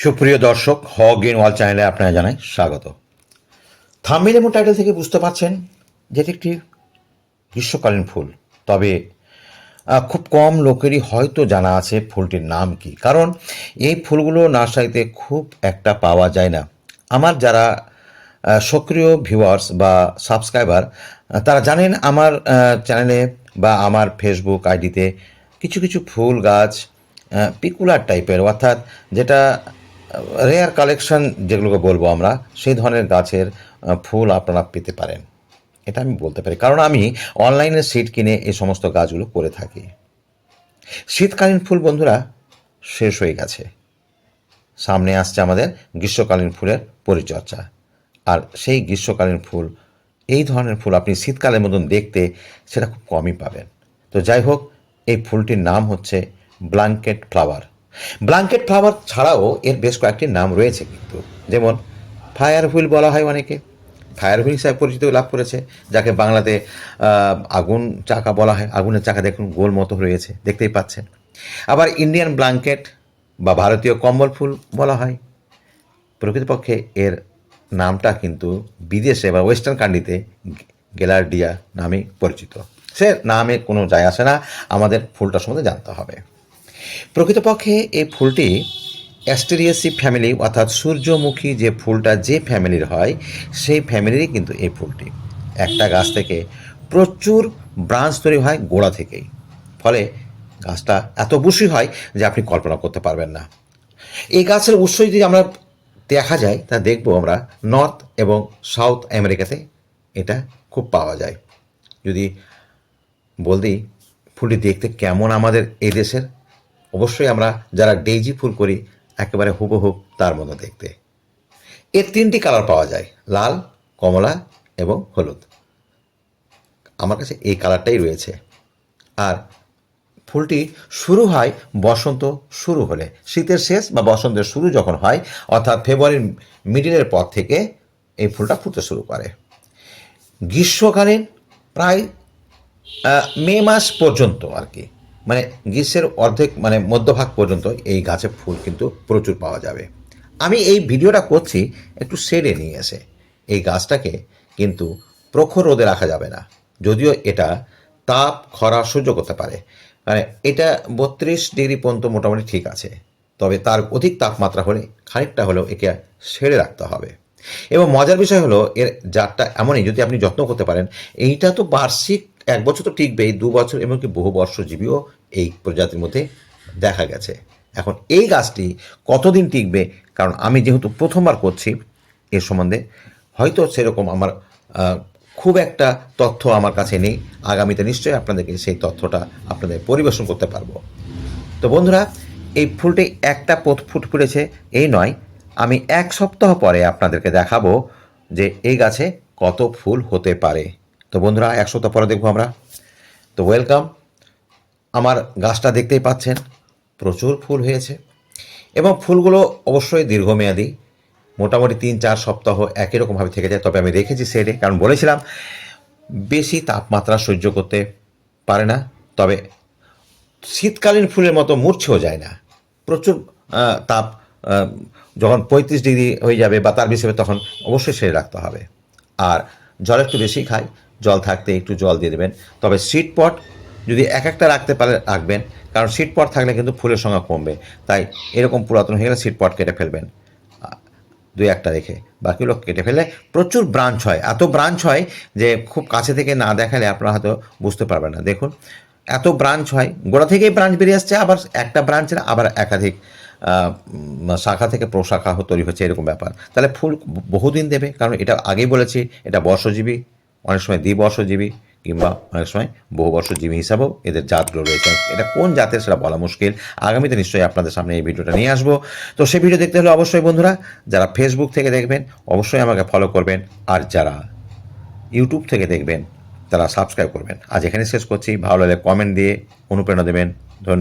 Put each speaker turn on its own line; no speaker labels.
সুপ্রিয় দর্শক হ গ্রিন ওয়াল চ্যানেলে আপনারা জানাই স্বাগত। থাম্বিল এবং টাইটেল থেকে বুঝতে পারছেন যেটি একটি গ্রীষ্মকালীন ফুল। তবে খুব কম লোকেরই হয়তো জানা আছে ফুলটির নাম কি। কারণ, এই ফুলগুলো নার্সারিতে খুব একটা পাওয়া যায় না। আমার যারা সক্রিয় ভিউয়ার্স বা সাবস্ক্রাইবার তারা জানেন আমার চ্যানেলে বা আমার ফেসবুক আইডিতে কিছু কিছু ফুল গাছ পিকুলার টাইপের অর্থাৎ যেটা রেয়ার কালেকশন যেগুলোকে বলব আমরা, সেই ধরনের গাছের ফুল আপনারা পেতে পারেন। এটা আমি বলতে পারি। কারণ আমি অনলাইনে সিট কিনে এই সমস্ত গাছগুলো করে থাকি। শীতকালীন ফুল বন্ধুরা, শেষ হয়ে গেছে। সামনে আসছে আমাদের গ্রীষ্মকালীন ফুলের পরিচর্যা। আর সেই গ্রীষ্মকালীন ফুল, এই ধরনের ফুল আপনি শীতকালের মতন দেখতে সেটা খুব কমই পাবেন। তো যাই হোক, এই ফুলটির নাম হচ্ছে ব্ল্যাঙ্কেট ফ্লাওয়ার। ব্ল্যাঙ্কেট ফ্লাওয়ার ছাড়াও এর বেশ কয়েকটি নাম রয়েছে কিন্তু। যেমন ফায়ার হুইল বলা হয় অনেকে। ফায়ার হুইল হিসাবে পরিচিত লাভ করেছে, যাকে বাংলাতে আগুন চাকা বলা হয়। আগুনের চাকা দেখুন, গোল মতো রয়েছে, দেখতেই পাচ্ছেন। আবার ইন্ডিয়ান ব্লাঙ্কেট বা ভারতীয় কম্বল ফুল বলা হয়। প্রকৃতপক্ষে এর নামটা কিন্তু বিদেশে বা ওয়েস্টার্ন কান্ট্রিতে গেলার্ডিয়া নামে পরিচিত। সে নামে কোনো যায় আসে না, আমাদের ফুলটার সম্বন্ধে জানতে হবে। প্রকৃতপক্ষে এই ফুলটি অ্যাস্টেরিয়াসি ফ্যামিলি, অর্থাৎ সূর্যমুখী যে ফুলটা যে ফ্যামিলির হয়, সেই ফ্যামিলিরই কিন্তু এই ফুলটি। একটা গাছ থেকে প্রচুর ব্রাঞ্চ তৈরি হয় গোড়া থেকেই। ফলে গাছটা এত বুশি হয় যে আপনি কল্পনা করতে পারবেন না। এই গাছের উৎস যদি আমরা দেখা যায়, তা দেখব আমরা নর্থ এবং সাউথ আমেরিকাতে এটা খুব পাওয়া যায়। যদি বলতেই, ফুলটি দেখতে কেমন আমাদের এই দেশের অবশ্যই আমরা যারা ডেইজি ফুল করি, একেবারে হুবহুব তার মতো দেখতে। এর তিনটি কালার পাওয়া যায়, লাল, কমলা এবং হলুদ। আমার কাছে এই কালারটাই রয়েছে। আর ফুলটি শুরু হয় বসন্ত শুরু হলে। শীতের শেষ বা বসন্তের শুরু যখন হয়, অর্থাৎ ফেব্রুয়ারির মিডিলের পর থেকে এই ফুলটা ফুটতে শুরু করে। গ্রীষ্মকালীন প্রায় মে মাস পর্যন্ত আর কি। মানে গ্রীষ্মের অর্ধেক মানে মধ্যভাগ পর্যন্ত এই গাছে ফুল কিন্তু প্রচুর পাওয়া যাবে। আমি এই ভিডিওটা করছি একটু সেরে নিয়ে এসে। এই গাছটাকে কিন্তু প্রখর রোদে রাখা যাবে না। যদিও এটা তাপ খরা সহ্য করতে পারে। মানে এটা বত্রিশ ডিগ্রি পর্যন্ত মোটামুটি ঠিক আছে। তবে তার অধিক তাপমাত্রা হলে, খানিকটা হলেও একে সেরে রাখতে হবে। এবং মজার বিষয় হলো, এর জাতটা এমনই, যদি আপনি যত্ন করতে পারেন, এইটা তো বার্ষিক এক বছর তো টিকবেই, দু বছর এমনকি বহু বর্ষজীবীও এই প্রজাতির মধ্যে দেখা গেছে। এখন এই গাছটি কতদিন টিকবে? কারণ আমি যেহেতু প্রথমবার করছি এর সম্বন্ধে, হয়তো সেরকম আমার খুব একটা তথ্য আমার কাছে নেই। আগামীতে নিশ্চয়ই আপনাদেরকে সেই তথ্যটা আপনাদের পরিবেশন করতে পারব। তো বন্ধুরা, এই ফুলটি একটা পথ ফুট ফুটেছে, এই নয়। আমি এক সপ্তাহ পরে আপনাদেরকে দেখাবো যে এই গাছে কত ফুল হতে পারে। তো বন্ধুরা, এক সপ্তাহ পরে দেখব আমরা। তো ওয়েলকাম আমার গাছটা দেখতেই পাচ্ছেন, প্রচুর ফুল হয়েছে। এবং ফুলগুলো অবশ্যই দীর্ঘমেয়াদী, মোটামুটি তিন চার সপ্তাহ একই রকমভাবে থেকে যায়। তবে আমি রেখেছি সেটে কারণ বলেছিলাম, বেশি তাপমাত্রা সহ্য করতে পারে না। তবে শীতকালীন ফুলের মতো মূর্ছেও যায় না। প্রচুর তাপ যখন পঁয়ত্রিশ ডিগ্রি হয়ে যাবে বা তার বেশি হবে, তখন অবশ্যই সেরে রাখতে হবে। আর জল একটু বেশি খাই জল থাকতে একটু জল দিয়ে দেবেন। তবে সিট পট যদি এক একটা রাখতে পারে, রাখবেন। কারণ সিট পট থাকলে কিন্তু ফুলের সংখ্যা কমবে। তাই এরকম পুরাতন হয়ে গেলে সিট পট কেটে ফেলবেন। দুই একটা রেখে। বাকিগুলো কেটে ফেলে প্রচুর ব্রাঞ্চ হয়। এত ব্রাঞ্চ হয় যে খুব কাছে থেকে না দেখালে আপনারা হয়তো বুঝতে পারবেন না। দেখুন, এত ব্রাঞ্চ হয়। গোড়া থেকেই ব্রাঞ্চ বেরিয়ে আসছে, আবার একটা ব্রাঞ্চের আবার একাধিক শাখা থেকে প্রশাখা তৈরি হচ্ছে, এরকম ব্যাপার। তাহলে ফুল বহুদিন দেবে। কারণ এটা আগেই বলেছি, এটা বর্ষজীবী অনেক সময় দ্বিবর্ষজীবী কিংবা অনেক সময় বহুবর্ষজীবী হিসাবেও এদের জাতগুলো রয়েছে। এটা কোন জাতের সেটা বলা মুশকিল। আগামীতে নিশ্চয়ই আপনাদের সামনে এই ভিডিওটা নিয়ে আসব। তো সেই ভিডিও দেখতে হলে অবশ্যই বন্ধুরা, যারা ফেসবুক থেকে দেখবেন, অবশ্যই আমাকে ফলো করবেন। আর যারা ইউটিউব থেকে দেখবেন, তারা সাবস্ক্রাইব করবেন। আজ এখানে শেষ করছি। ভালো লাগলে কমেন্ট দিয়ে অনুপ্রেরণা দেবেন। ধন্যবাদ।